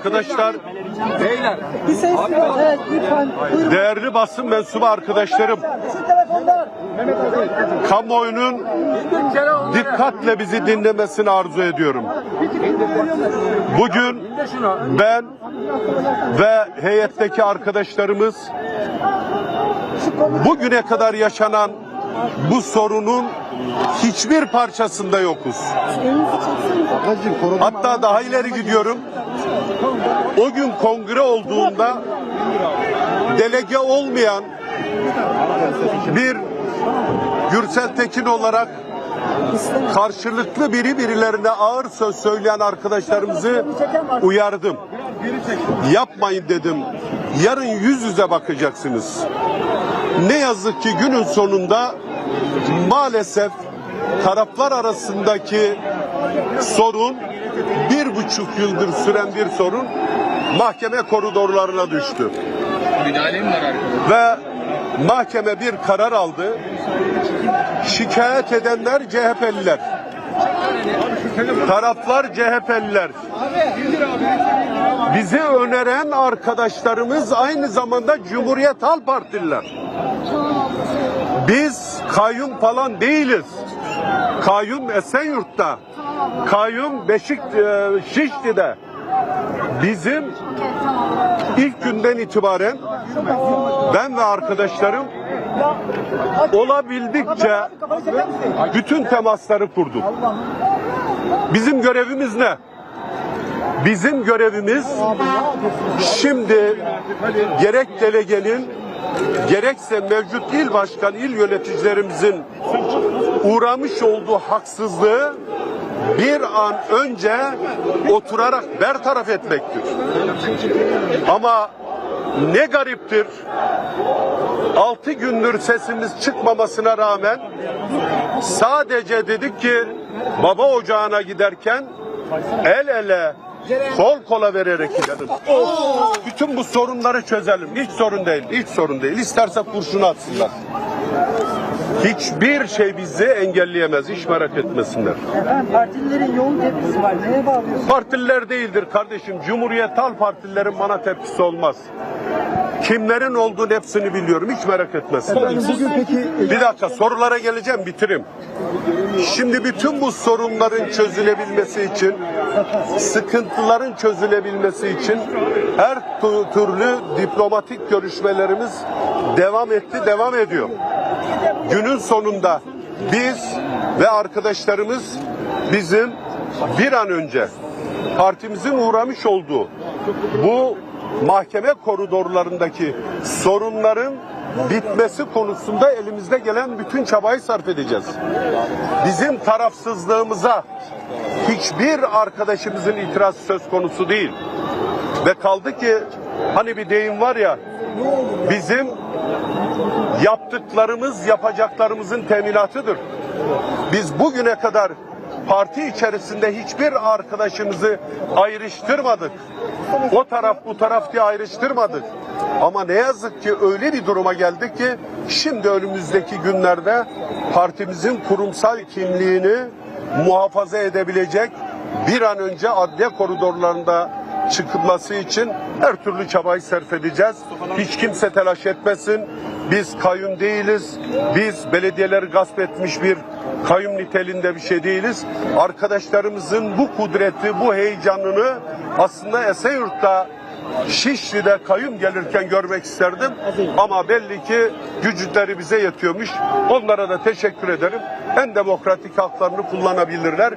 Arkadaşlar, Beyler. Bir ses Evet lütfen. Buyurun. değerli basın mensubu arkadaşlarım, kamuoyunun dikkatle bizi dinlemesini arzu ediyorum. Bugün ben ve heyetteki arkadaşlarımız bugüne kadar yaşanan bu sorunun hiçbir parçasında yokuz. Hatta daha ileri gidiyorum. O gün kongre olduğunda delege olmayan bir Gürsel Tekin olarak karşılıklı biri birilerine ağır söz söyleyen arkadaşlarımızı uyardım. Yapmayın dedim. Yarın yüz yüze bakacaksınız. Ne yazık ki günün sonunda maalesef taraflar arasındaki sorun bir buçuk yıldır süren bir sorun mahkeme koridorlarına düştü. Müdahale mi var arkada? Ve mahkeme bir karar aldı. Şikayet edenler CHP'liler. Taraflar CHP'liler. Bizi öneren arkadaşlarımız aynı zamanda Cumhuriyet Halk Partililer. Biz kayyum falan değiliz. Kayyum Esenyurt'ta. Kayyum Beşik e, Şişli'de. Bizim ilk günden itibaren ben ve arkadaşlarım olabildikçe bütün temasları kurduk. Bizim görevimiz ne? Bizim görevimiz şimdi gerek delegenin gerekse mevcut il başkan, il yöneticilerimizin uğramış olduğu haksızlığı bir an önce oturarak bertaraf etmektir. Ama ne gariptir. Altı gündür sesimiz çıkmamasına rağmen sadece dedik ki baba ocağına giderken el ele kol kola vererek gidelim. Bütün bu sorunları çözelim. Hiç sorun değil. Hiç sorun değil. İsterse kurşun atsınlar. Hiçbir şey bizi engelleyemez. Hiç merak etmesinler. Efendim partililerin yoğun tepkisi var. Neye bağlıyorsunuz? Partililer değildir kardeşim. Cumhuriyet Halk Partililerin bana tepkisi olmaz. Kimlerin olduğunu hepsini biliyorum. Hiç merak etmesinler. Bugün peki Bir dakika sorulara geleceğim bitireyim. Şimdi bütün bu sorunların çözülebilmesi için, sıkıntıların çözülebilmesi için her türlü diplomatik görüşmelerimiz devam etti, devam ediyor. Günün sonunda biz ve arkadaşlarımız bizim bir an önce partimizin uğramış olduğu bu mahkeme koridorlarındaki sorunların bitmesi konusunda elimizde gelen bütün çabayı sarf edeceğiz. Bizim tarafsızlığımıza hiçbir arkadaşımızın itiraz söz konusu değil. Ve kaldı ki hani bir deyim var ya bizim yaptıklarımız yapacaklarımızın teminatıdır. Biz bugüne kadar parti içerisinde hiçbir arkadaşımızı ayrıştırmadık. O taraf bu taraf diye ayrıştırmadık. Ama ne yazık ki öyle bir duruma geldik ki şimdi önümüzdeki günlerde partimizin kurumsal kimliğini muhafaza edebilecek bir an önce adliye koridorlarında çıkılması için her türlü çabayı sarf edeceğiz. Hiç kimse telaş etmesin. Biz kayyum değiliz. Biz belediyeleri gasp etmiş bir kayyum niteliğinde bir şey değiliz. Arkadaşlarımızın bu kudreti, bu heyecanını aslında Esenyurt'ta Şişli'de kayyum gelirken görmek isterdim. Ama belli ki güçleri bize yetiyormuş. Onlara da teşekkür ederim. En demokratik haklarını kullanabilirler.